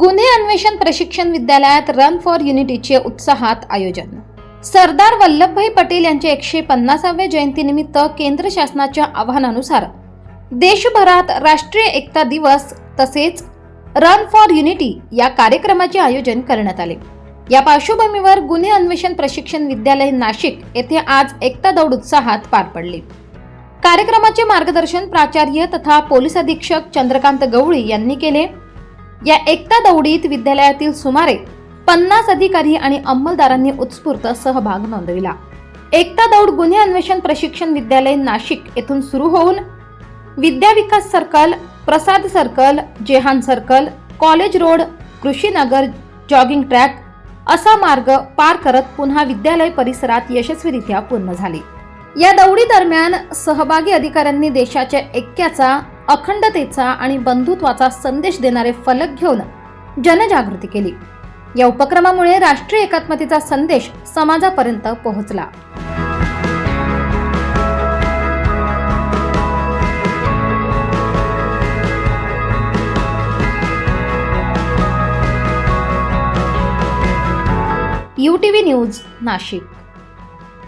गुन्हे अन्वेषण प्रशिक्षण विद्यालयात रन फॉर युनिटीचे उत्साहात आयोजन. सरदार वल्लभभाई पटेल यांच्या एकशे पन्नासाव्या जयंतीनिमित्त केंद्र शासनाच्या आवाहनानुसार देशभरात राष्ट्रीय एकता दिवस तसेच रन फॉर युनिटी या कार्यक्रमाचे आयोजन करण्यात आले. या पार्श्वभूमीवर गुन्हे अन्वेषण प्रशिक्षण विद्यालय नाशिक येथे आज एकता दौड उत्साहात पार पडली. कार्यक्रमाचे मार्गदर्शन प्राचार्य तथा पोलीस अधीक्षक चंद्रकांत गवळी यांनी केले. या एकता दौडीत विद्यालयातील सुमारे पन्नास अधिकारी आणि अंमलदारांनी उत्स्फूर्त सहभाग नोंदविला. एकता दौड गुन्हे अन्वेषण प्रशिक्षण विद्यालय नाशिक येथून सुरू होऊन Vidya Vikas circle Prasad circle Jehan circle college road Krishinagar jogging track असा मार्ग पार करत पुन्हा विद्यालय परिसरात यशस्वीरित्या पूर्ण झाली. या दौडी दरम्यान सहभागी अधिकाऱ्यांनी देशाच्या ऐक्याचा अखंडतेचा आणि बंधुत्वाचा संदेश देणारे फलक घेऊन जनजागृती केली. या उपक्रमामुळे राष्ट्रीय एकात्मतेचा संदेश समाजापर्यंत पोहोचला. U T V news Nashik.